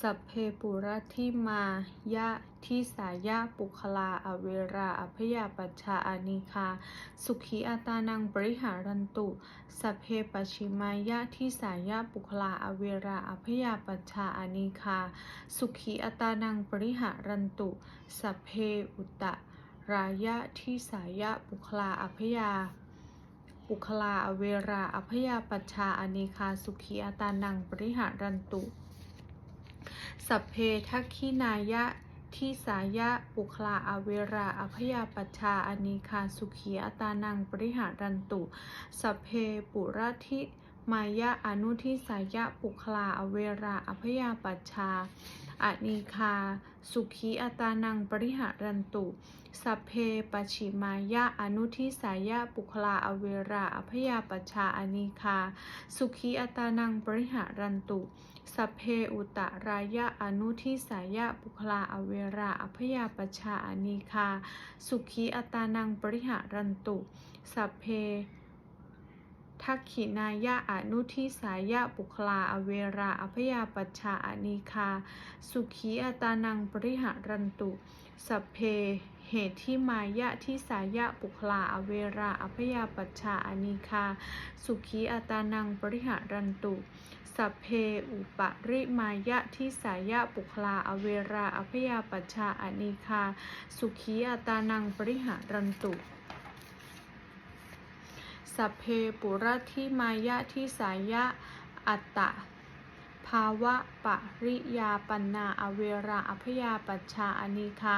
สัพเพปุระทิมายะทิสายะปุคลาอเวราอภยาปัชชาอานิคา สุขีอาตานังปริหารันตุสัพเพปชิมายะทิสายะปุคลาอเวราอภยาปัชชาอานิคา สุขีอาตานังปริหารันตุสัพเพอุตตะรายะทิสายะปุคลาอภยาปุคลาอเวราอภยาปัชชาอานิคาสุขีอาตานังปริหารันตุ สัพเพทักขินายะที่สายะปุคลาอเวราอภยาปัชชาอนิคาสุขีอตานังปริหารันตุ สัพเพปุระทิมายะอนุทิสายะปุคลาอเวราอภยาปัชชา อนิคา สุขีอตานังปริหารันตุ สัพเพปชิมายะอนุทิสายะปุคลาอเวราอภยาปชาอนิคา สุขีอตานังปริหารันตุสัพเพอุตรายะอนุทิสายะปุคลาอเวราอภยาปชาอนิคา สุขีอตานังปริหารันตุ สัพเพ ทักขินายะอนุทิสายะปุคลาอเวราอภยาปชชาอนิคา สุขีอตานังปริหารันตุสัพเพเหตุที่มายะทิสายะปุคลาอเวราอภยาปชชาอนิคา สุขีอตานังปริหารันตุ สัพเพอุปริมายะทิสายะปุคลาอเวราอภยาปัชชาอนิคา สุขีอตานังปริหารันตุ สัพเพปุระทิมายะทิสายะ อัตตะ ภาวะปริยาปันนาอเวราอภยาปัชชาอนิคา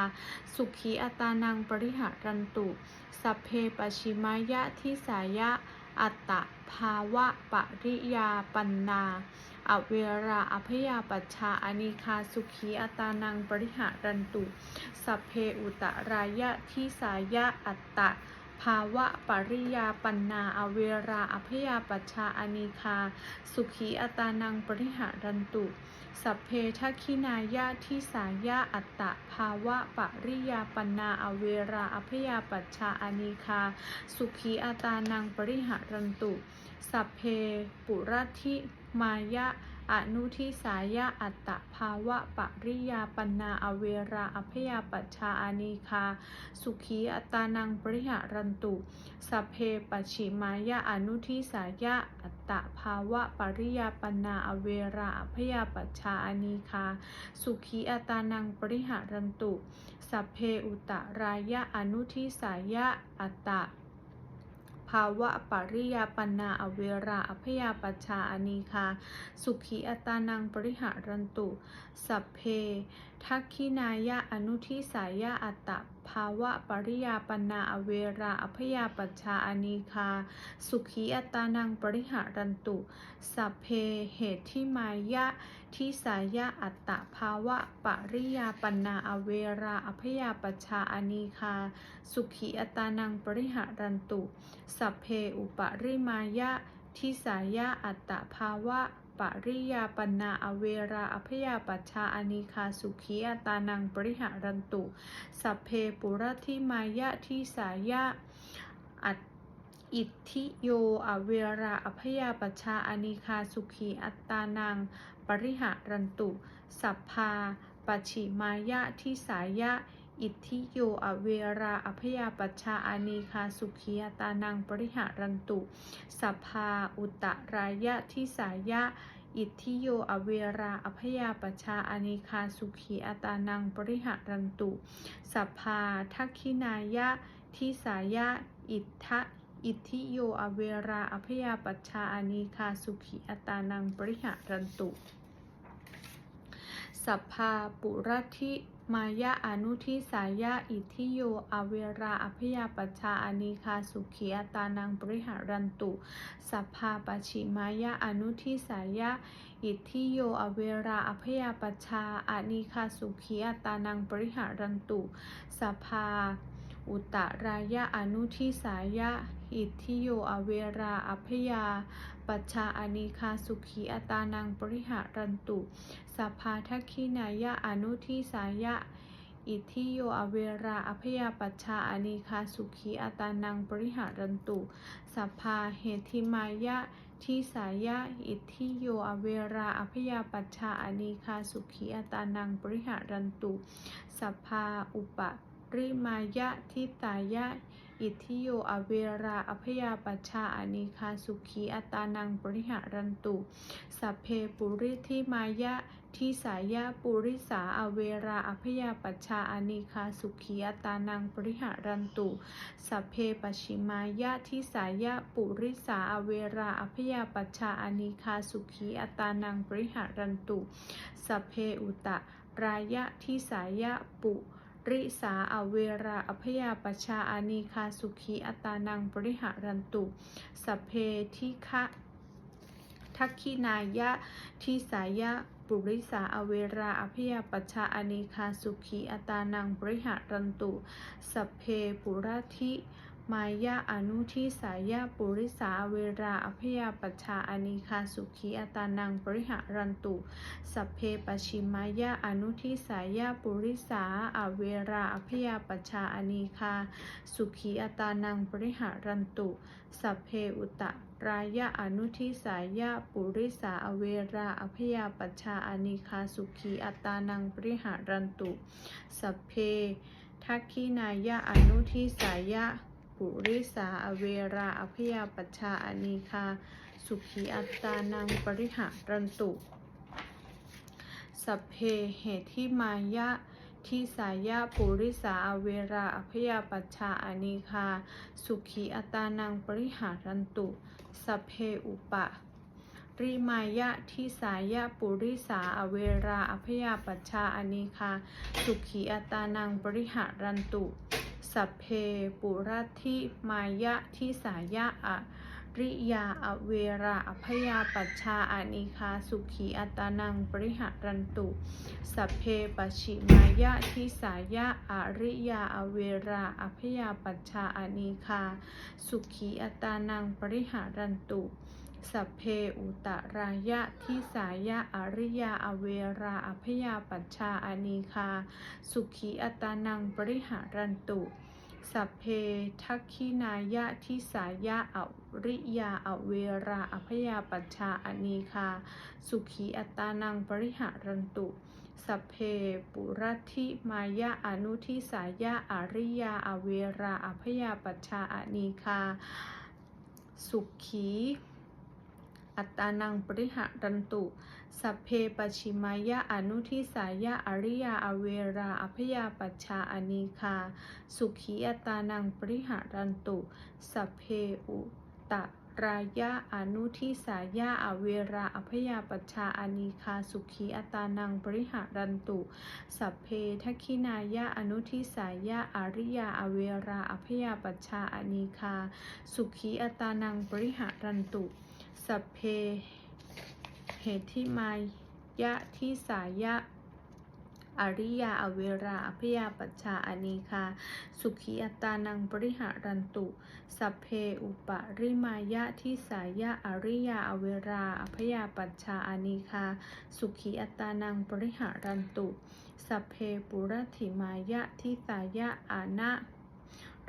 สุขีอตานังปริหารันตุสัพเพปชิมายะทิสายะ อัตตะ ภาวะปริยาปันนาอเวราอภยาปัชชาอนิคาสุขีอตานังปริหารันตุสัพเพอุตรายะทิสายะอัตตะ ภาวะปริยาปันนาอเวราอภยาปัชชาอนิคา สุขีอตานังปริหารันตุ สัพเพทักขินายะทิสายะอัตตะภาวะปริยาปันนาอเวราอภยาปัชชาอนิคา สุขีอาตานังปริหารันตุ สัพเพปุระทิมายะ อนุทิสายะอัตตภาวะปริยาปนาอเวราอภยาปัชาอานิคา สุขีอัตานังปริหารันตุสเพปชิมายะอนุทิสายะอัตตภาวะปริยาปนาอเวราอภยาปัชาอานิคา สุขีอัตานังปริหารันตุสเพอุตรายะอนุทิสายะอัตตะ ภาวะปริยาปนาอเวราอพยาปชาอานิคา สุขีอัตานังปริหารันตุ สัพเพ ทักขินายะอนุทิสายะอัตตภาวะปริยาปนาอเวราอภยาปัชชาอนิคา สุขีอัตานังปริหารันตุสัพเพเหตุที่มายะทิสายะอัตตภาวะปริยาปนาอเวราอภยาปัชชาอนิคา สุขีอัตานังปริหารันตุสัพเพอุปริมายะทิสายะอัตตภาวะ ปริยาปนาอเวราอภยาปัชชาอานิคาสุขีอตานังปริหารันตุ สัพเพปุระทิมายะทิสายะอัตอิทธิโยอเวราอภยาปัชชาอานิคาสุขีอัตตานัง ปริหารันตุ สัพพาปชิมายะทิสายะ อิทธิโยอเวราอภยาปัชชาอานิคาสุขีอัตานังปริหารันตุสัพพาอุตรายะทิสายะ อิทธิโยอเวราอภยาปัชชาอานิคาสุขีอตานังปริหารันตุสัพพาทักขินายะทิสายะ อิทธะอิทธิโยอเวราอภยาปัชชาอานิคาสุขีอตานังปริหารันตุสัพพาปุระทิ มายะอนุทิสายะอิทิโยอเวราอภยาปชาอานิคาสุขีอตานังปริหารันตุสัพพาปชิมายะอนุทิสายะอิทิโยอเวราอภยาปชาอานิคาสุขีอตานังปริหารันตุสัพพาอุตรายะอนุทิสายะ อิทธิโยอเวราอภยา ปัชชาอนิคาสุขีอตานังปริหารันตุสัพพาทักขินายะอนุทิสายะ อิทธิโยอเวราอภยาปัชชาอนิคาสุขีอตานังปริหารันตุสัพพาเหติมายะทิสายะอิทธิโยอเวราอภยาปัชชาอนีคาสุขีอตานังปริหารันตุสัพพาอุปริมายะทิตายะ อิทธิโยอเวราอภยาปัชชาอนีคาสุขีอัตานังปริหารันตุ สัพเพปุริธิมายะทิสายะปุริสาอเวราอภยาปัชชาอนีคาสุขีอัตานังปริหารันตุสัพเพปชิมายะทิสายะปุริสาอเวราอภยาปัชชาอนีคาสุขีอัตานังปริหารันตุสัพเพอุตะรายะทิสายะปุริ ริสาอเวราอภยาปชาอานีคาสุขีอัตานังปริหารันตุสเพทิคะทักขินายะทิสายะปุริสาอเวราอภิยาปชาอนีคาสุขีอัตานังบริหารันตุ สัพเพปุระธิ มายะอนุทิสายะปุริสาเวราอภยาปัชชาอนีคาสุขีอตานังปริหารันตุ สัพเพปชิมายะอนุทิสายะปุริสาอเวราอภยาปัชชาอนีคาสุขีอตานังปริหารันตุ สัพเพอุตะรายะอนุทิสายะปุริสาอเวราอภยาปัชชาอานิคาสุขีอตานังปริหารันตุ สัพเพทักขินายะอนุทิสายะ ปุริสาอเวราอภยาปัชชาอานิคา สุขีอัตานังปริหารันตุ สัพเพเหติมายะทิสายะปุริสาอเวราอภยาปัชชาอานิคา สุขีอัตานังปริหารันตุ สัพเพอุปะริมายะทิสายะปุริสาอเวราอภยาปัชชาอานิคา สุขีอัตานังปริหารันตุ สัพเพปุรัติมายะทิสายะอะริยาอเวราอภยาปัชชาอานิคาสุขีอัตานังปริหารันตุ สัพเพปชิมายะทิสายะอริยาอเวราอภยาปัชชาอานิคาสุขีอัตานังปริหารันตุสัพเพอุตรายะทิสายะอริยาอเวราอภยาปัชชาอานิคาสุขีอัตานังปริหารันตุ สัพเพทักขินายะทิสายะอริยาอเวราอภยาปัชชาอนีคา สุขีอัตานังปริหารันตุสัพเพปุรัติมายะอนุทิสายะอริยาอเวราอภยาปัชชาอนีคา สุขี อัตตานังปริหารันตุ สัพเพปชิมายะอนุทิสายะอริยาอเวราอภยาปัชชาอนิคา สุขีอัตตานังปริหารันตุ สัพเพอุตรายะอนุทิสายะอเวราอภยาปัชชาอนิคาสุขีอัตานังปริหารันตุ สัพเพทักขินายะอนุทิสายะอริยาอเวราอภยาปัชชาอนิคา สุขีอัตตานังปริหารันตุ สัพเพ เหติมายะทิสายะ อริยาอเวราอภยาปัชชาอานิคา สุขีอัตานังปริหารันตุ สัพเพอุปริมายะทิสายะ อริยาอเวราอภยาปัชชาอานิคา สุขีอัตานังปริหารันตุ สัพเพปุรถิมายะทิสายะอานะ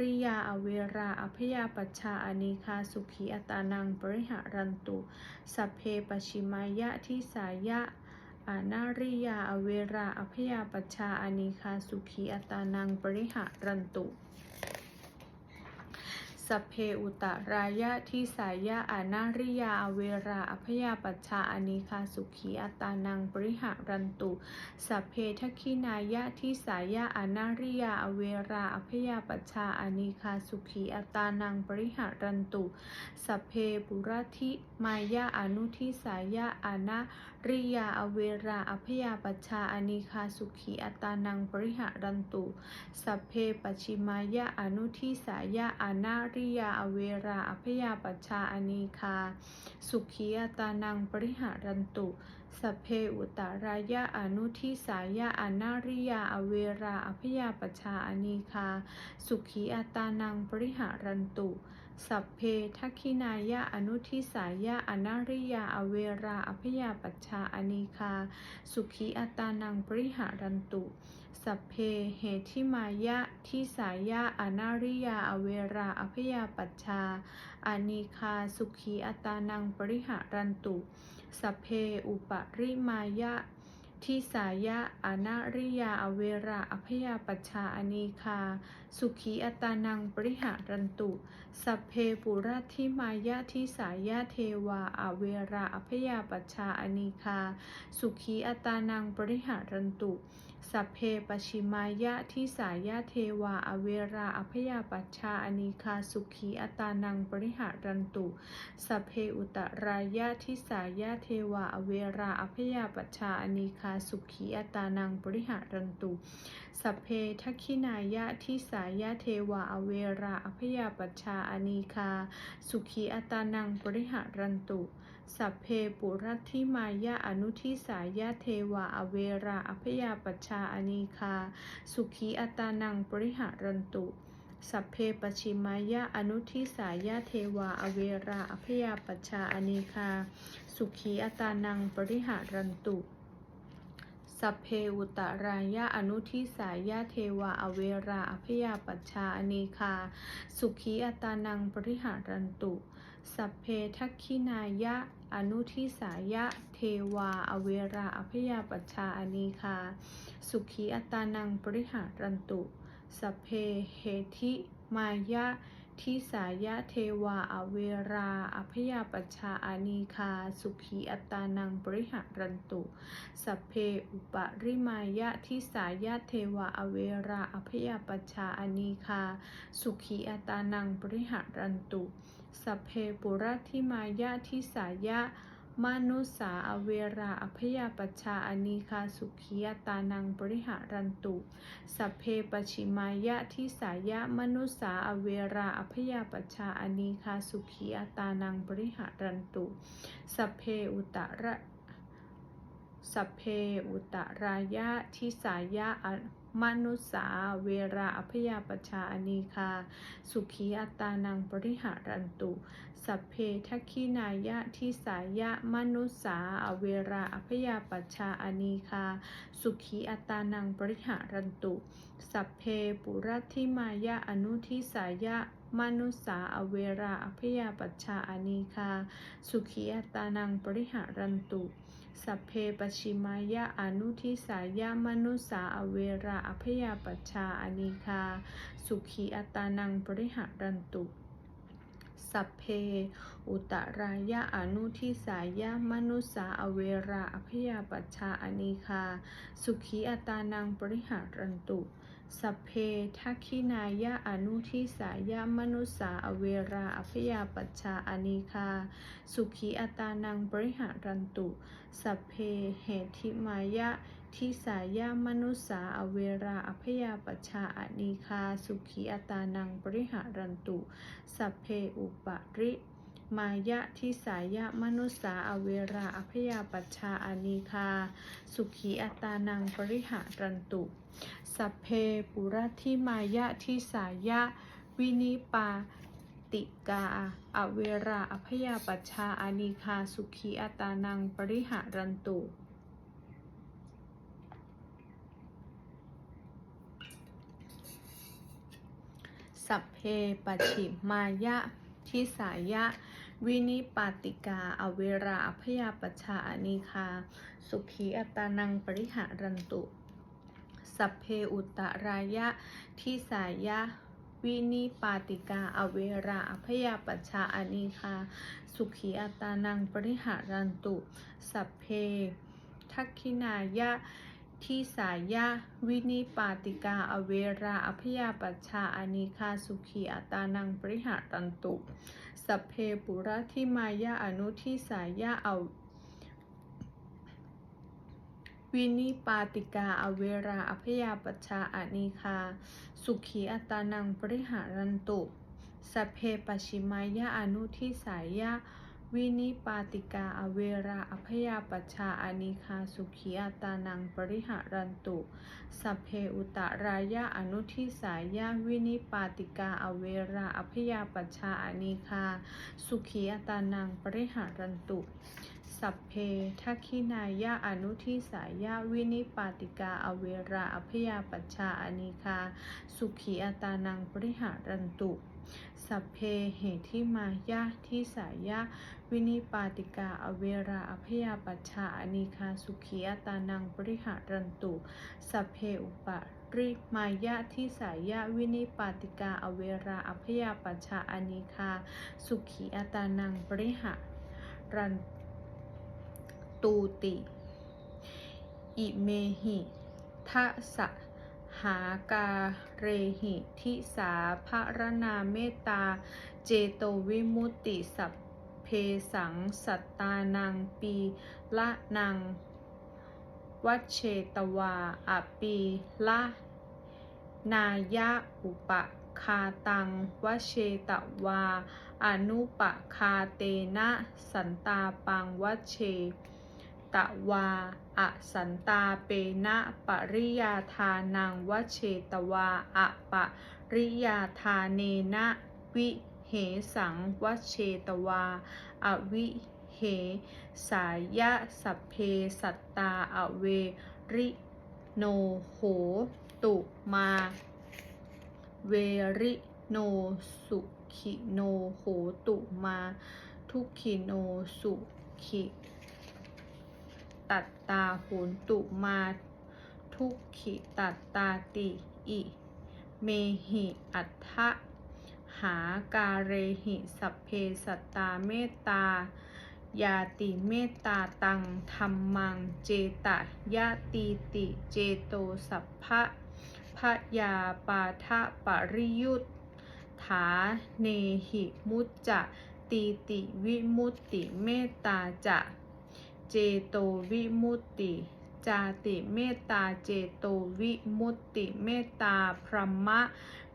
ริยาอเวราอภยาปัชชาอานิคาสุขีอัตานังปริหารันตุสัพเพปชิมายะทิสายะอานาริยาอเวราอภยาปัชชาอานิคาสุขีอัตานังปริหารันตุ สัพเพอุตรายะทิสายะอานาริยาเวราอภยาปัชชาอานิคาสุขีอัตานังปริหารันตุสัพเพทักขินายะทิสายะอานาริยาเวราอภยาปัชชาอานิคาสุขีอัตานังปริหารันตุสัพเพปุรธิมายะอนุทิสายะอานาริยาอเวราอภยาปัชชาอนิคาสุขีอัตานังปริหารันตุสัพเพปชิมายะอนุทิสายะอนาริยาอเวราอภยาปัชชาอนิคา สุขีอัตานังปริหารันตุสัพเพอุตรายะอนุทิสายะอนาริยาอเวราอภยาปัชชาอนิคา สุขีอัตานังปริหารันตุ สัพเพทักขินายะอนุทิสายะอนาริยาอเวราอภยาปัชชาอนีคา สุขีอัตานังปริหารันตุ สัพเพเหทิมายะทิสายะอนาริยาอเวราอภยาปัชชาอานีคาสุขีอัตานังปริหารันตุ สัพเพอุปริมายะทิสายะอนาริยาอเวราอภยาปัชชาอนีคาสุขีอัตานังปริหารันตุ สัพเพปุรัติมายะทิสายะเทวาอเวราอภยาปัชชาอนีคา สุขีอัตานังปริหารันตุ สัพเพปชิมายะทิสายะเทวาอเวราอภยาปัชชาอนีคา สุขีอัตานังปริหารันตุ สัพเพอุตรายะทิสายะเทวาอเวราอภยาปัชชาอนีคา สุขีอัตานังปริหารันตุ สัพเพทักขินายะทิสายะเทวาอเวราอภยาปัชชาอนีคา สุขีอัตานังปริหารันตุ สัพเพปุรัตทิมายะอนุทิสายะเทวาอเวราอภยาปัชชาอนีคา สุขีอัตานังปริหารันตุสัพเพปชิมายะอนุทิสายะเทวาอเวราอภยาปัชชาอนีคา สุขีอัตานังปริหารันตุ สัพเพอุตรายะอนุทิสายะเทวาอเวราอภยาปัชชาอเนคา สุขีอัตานังปริหารันตุสัพเพทักขินายะอนุทิสายะเทวาอเวราอภยาปัชชาอเนคา สุขีอัตานังปริหารันตุสัพเพเหทิมายะ ทิสายะเทวาอเวราอภยาปัชชาอานีคา สุขีอัตานังบริหารันตุ สัพเพอุปริมายะทิสายะเทวาอเวราอภยาปัชชาอานีคา สุขีอัตานังบริหารันตุ สัพเพปุรัตทิมายะทิสายะ มนุสาอเวราอภยาปชาอนีคาสุขีอัตานังปริหารันตุ สัพเพปชิมายะทิสายะมนุสาอเวราอภยาปชาอนีคาสุขีอัตานังปริหารันตุ สัพเพอุตระสัพเพอุตรายะทิสายะ มนุสาเวราอภยาปชาอนีคา สุขีอัตานังปริหารันตุ สัพเพทักขินายะทิสายะมนุสาเวราอภยาปชาอนีคา สุขีอัตานังปริหารันตุ สัพเพปุรัตทิมายะอนุทิสายะมนุสาอเวราอภยาปัชชาอนีคา สุขีอัตานังปริหารันตุ สัพเพปชิมายะอนุทิสายะมนุสาอเวราอภยาปัชชาอนิคา สุขีอัตานังปริหารันตุสัพเพ อุตรายะอนุทิสายะมนุสาอเวราอภยาปัชชาอนิคา สุขีอัตานังปริหารันตุ สัพเพทักขินายะอนุทิสายะมนุสาอเวราอภยาปัชชาอนีคา สุขีอัตานังปริหารันตุ สัพเพเหติมายะทิสายะมนุสาอเวราอภยาปัชชาอนีคา สุขีอัตานังปริหารันตุ สัพเพอุปริ มายะทิสายะมนุสาอเวราอภยาปัชชาอนีคา สุขีอัตานังปริหารันตุ สัพเพปุรัตทิมายะทิสายะวินิปาติกาอเวราอภยาปัชชาอานีคา สุขีอัตานังปริหารันตุสัพเพปชิมายะทิสายะ วินิปาติกา อเวราอภยาปชาอานีคา สุขีอัตานังปริหารันตุ สัพเพอุตรายะ ทิสายะ วินิปาติกา อเวราอภยาปชาอานีคา สุขีอัตานังปริหารันตุ สัพเพทักขินายะ ทิสายะวินิปาติกาอเวราอภยาปัชชาอานีคาสุขีอัตานังปริหารันตุสัพเพปุระทิมายะอนุทิสายะเอาวินิปาติกาอเวราอภยาปัชชาอานีคา สุขีอัตานังปริหารันตุสัพเพปชิมายะอนุทิสายะ วินิปาติกาอเวราอภยาปชาอานิคาสุขีอัตานังปริหารันตุสัพเพอุตรายะอนุทิสายะวินิปาติกาอเวราอภยาปชาอานิคาสุขีอัตานังปริหารันตุสัพเพทักขินายะอนุทิสายะวินิปาติกาอเวราอภยาปชาอานิคาสุขีอัตานังปริหารันตุ สัพเพเหทิมายะทิสายะ วินิปาติกา อเวราอภยาปัชชาอานิคาสุขีอตานังปริหารันตุ สัพเพอุปาริมายะทิสายะวินิปาติกาอเวราอภยาปัชชาอานิคา สุขีอตานังปริหารันตูติ อิเมหิทะสะ หากาเรหิทิสาภรนาเมตตา เจโตวิมุตติสัพเพสังสัตตานังปีละนัง วัชเชตวาอปีละนายะอุปคาตังวชเชตวา อนุปคาเตนะ สันตาปังวัชเช ตวาอะสันตาเปนะปริยาทานังวเชตวาอะปะริยาทาเนนะวิเหสังวเชตวา อวิเหสายะสัพเพสัตตาอเวริโนโหตุมา เวริโนสุขิโนโหตุมา ทุกขิโนสุขิ ตัตตาโหนตุมาทุกขิตัตตาติอิเมหิอัฏฐะหาการเรหิสัพเพสัตตาเมตตายาติเมตตาตังธรรมังเจตยะตีติเจโตสัพพะพยาปาทะปริยุตถาเนหิมุจจะตีติวิมุตติเมตตาจะ เจโตวิมุตติ จาติเมตตาเจโตวิมุตติ เมตตาพรหม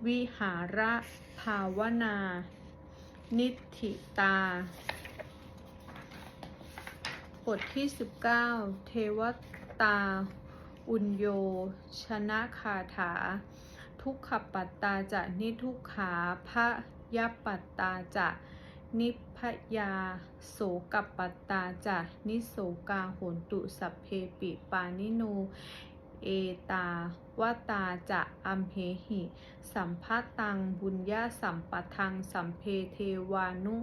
วิหาระภาวนา นิธิตา บทที่ 19 เทวตา อุญโย ชนะคาถา ทุกขปัตตาจะนิทุกขาพระยปปัตตาจะนิพ พยาโสกัปปัตตาจะนิโสกาโหนตุสัพเพปิปานิโน เอตาวตาจะอัมเหหิ สัมภตังบุญญาสัมปทังสัมเพเทวานุ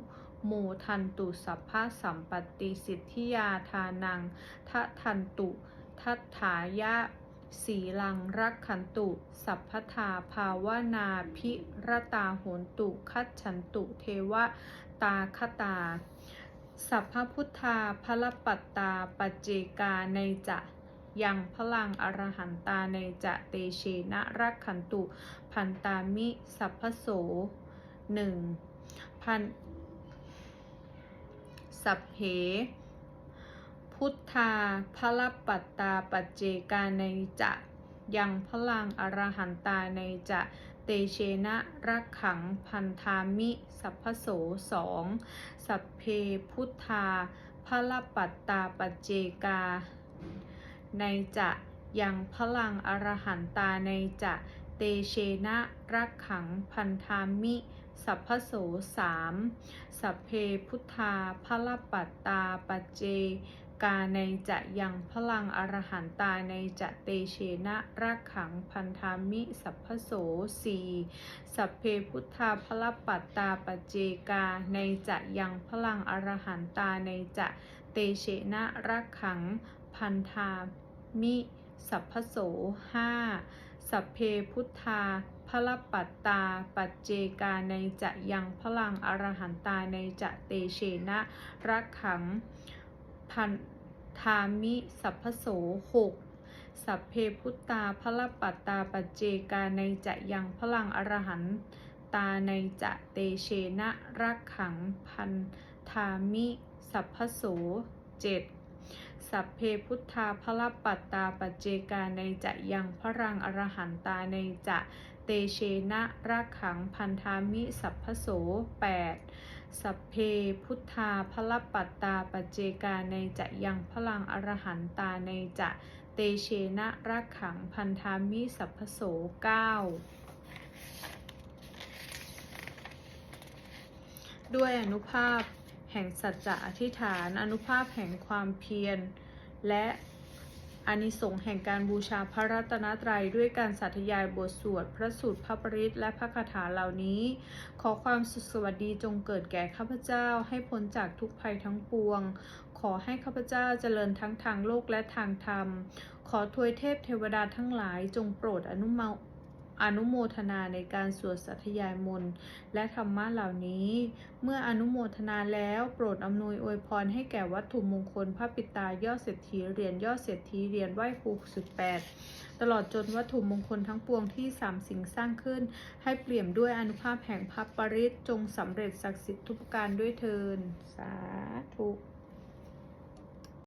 โมทันตุสัพพะสัมปติสิทธิยาทานังทะทันตุทัตถายะสีลังรักขันตุ สัพพทาภาวนา พิรตาโหนตุ คัจฉันตุ เทว ตาคตา สัพพพุทธาพลปัตตาปัจเจกาในจะยังพลังอรหันตาในจะเตเชนะรักขันตุพันตามิสัพพโสหนึ่งพันสัพเพพุทธาพลปัตตาปัจเจกาในจะยังพลังอรหันตาในจะ เตเชนะรักขังพันธามิสัพพโสสองสัพเพพุทธาพลปัตตาปัจเจกา ในจะยังพลังอรหันตาในจะเตเชนะรักขังพันธามิสัพพโสสามสัพเพพุทธาพลปัตตาปัจเจ กาในจะยังพลังอรหันตาในจะเตเชนะรักขังพันธามิสัพพโสสีสัพเพพุทธาพลปัตตาปัจเจกาในจะยังพลังอรหันตาในจะเตเชนะรักขังพันธามิสัพพโสห้าสัพเพพุทธาพลปัตตา ปัจเจกาในจะยังพลังอรหันตาในจะเตเชนะรักขัง พันธามิสัพพโสหกสัพเพพุทตาพลปัตตาปัจเจกาในจะยังพลังอรหันตาในจะเตเชนะรักขังพันธามิสัพพโสเจ็ดสัพเพพุทธาพลปัตตาปัจเจกาในจะยังพรังอรหันตาในจะเตเชนะรักขังพันธามิสัพพโสแปด สัพเพพุทธาพลปัตตาปเจกาในจะยังพลังอรหันตาในจะเตเชนะรักขังพันธามิสัพพโสเก้าด้วยอนุภาพแห่งสัจจะอธิษฐาน อนุภาพแห่งความเพียร และ อานิสงส์แห่งการบูชาพระรัตนตรัยด้วยการสาธยายบทสวด พระสูตรพระปริตและพระคาถาเหล่านี้ ขอความสุขสวัสดีจงเกิดแก่ข้าพเจ้าให้พ้นจากทุกภัยทั้งปวง ขอให้ข้าพเจ้าเจริญทั้งทางโลกและทางธรรม ขอทวยเทพเทวดาทั้งหลายจงโปรดอนุโม อนุโมทนาในการสวดสัทยายมนต์และธรรมะเหล่านี้ เมื่ออนุโมทนาแล้วโปรดอำนวยอวยพรให้แก่วัตถุมงคลพระปิตายอดเศรษฐีเหรียญยอดเศรษฐีเหรียญไหว้ครูสิบแปดตลอดจนวัตถุมงคลทั้งปวงที่สามสิ่งสร้างขึ้น ให้เปี่ยมด้วยอนุภาพแห่งพระปริตรจงสำเร็จศักดิ์สิทธิ์ทุกการด้วยเทินสาธุ